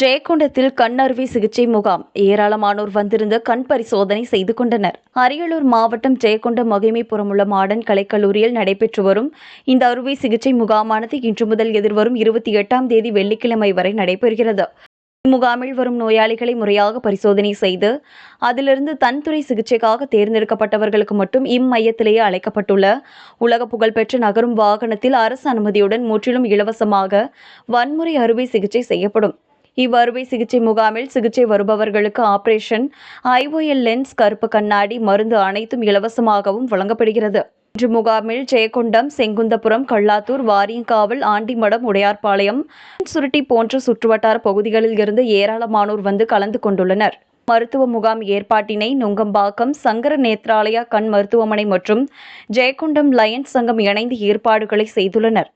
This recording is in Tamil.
ஜெயக்கொண்டத்தில் கண் அறுவை சிகிச்சை முகாம். ஏராளமானோர் வந்திருந்து கண் பரிசோதனை செய்து கொண்டனர். அரியலூர் மாவட்டம் ஜெயக்குண்டம் மகிமைப்புறம் உள்ள மாடன் கலைக்கல்லூரியில் நடைபெற்று வரும் இந்த அறுவை சிகிச்சை முகாமானது இன்று முதல் எதிர்வரும் இருபத்தி எட்டாம் தேதி வெள்ளிக்கிழமை வரை நடைபெறுகிறது. இம்முகாமில் வரும் நோயாளிகளை முறையாக பரிசோதனை செய்து அதிலிருந்து தன்துறை சிகிச்சைக்காக தேர்ந்தெடுக்கப்பட்டவர்களுக்கு மட்டும் இம்மையத்திலேயே அழைக்கப்பட்டுள்ள உலக புகழ்பெற்ற நகரும் வாகனத்தில் அரசு அனுமதியுடன் முற்றிலும் இலவசமாக வன்முறை அறுவை சிகிச்சை செய்யப்படும். இவ்வறுவை சிகிச்சை முகாமில் சிகிச்சை வருபவர்களுக்கு ஆபரேஷன் ஐஓஎல் லென்ஸ் கருப்பு கண்ணாடி மருந்து அனைத்தும் இலவசமாகவும் வழங்கப்படுகிறது. இன்று முகாமில் ஜெயக்கொண்டம் செங்குந்தபுரம் கள்ளாத்தூர் வாரியங்காவல் ஆண்டிமடம் உடையார்பாளையம் சுருட்டி போன்ற சுற்றுவட்டார பகுதிகளில் இருந்து ஏராளமானோர் வந்து கலந்து கொண்டுள்ளனர். மருத்துவ முகாம் ஏற்பாட்டினை நுங்கம்பாக்கம் சங்கர நேத்ராலயா கண் மருத்துவமனை மற்றும் ஜெயக்குண்டம் லயன்ஸ் சங்கம் இணைந்து ஏற்பாடுகளை செய்துள்ளனர்.